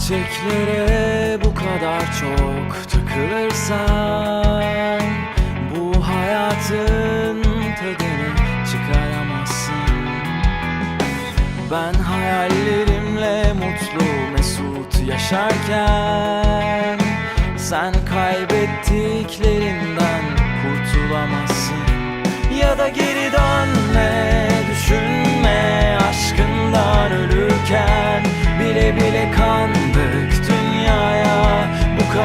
Gerçeklere bu kadar çok takılırsan Bu hayatın tadını çıkaramazsın. Ben hayallerimle mutlu mesut yaşarken Sen kaybettiklerinden kurtulamazsın. Ya da geri dönme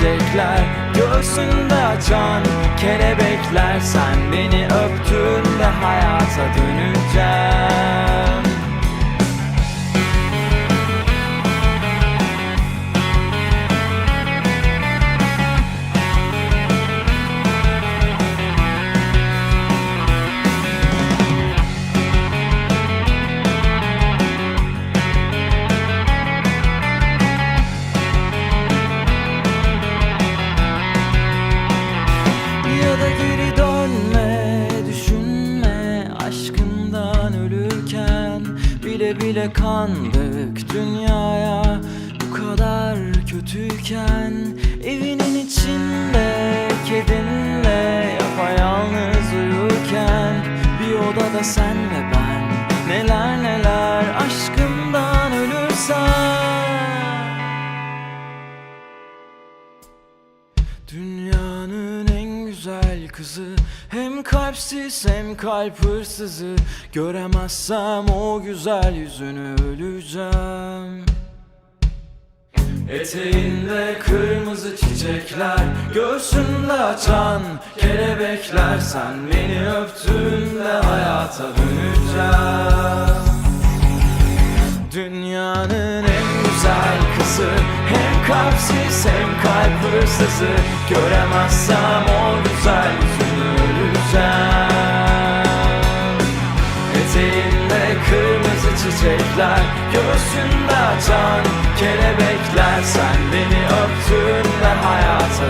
çiçekler Göğsünde açan kelebekler Sen beni öptüğünde hayata döneceğim Bile bile kandık dünyaya. Bu kadar kötüyken Evinin içinde kedinle yapayalnız uyurken Bir odada sen ve ben neler neler aşkından güzel kızı. Hem kalpsiz hem kalp hırsızı. Göremezsem o güzel yüzünü öleceğim. Eteğinde kırmızı çiçekler Göğsünde açan kelebekler. Sen beni öptüğünde hayata döneceğim. Dünyanın en güzel kızı Hem kalpsiz hem kalp hırsızı Göremezsem o güzel yüzünü öleceğim. Eteğinde kırmızı çiçekler Göğsünde açan kelebekler. Sen beni öptüğünde hayata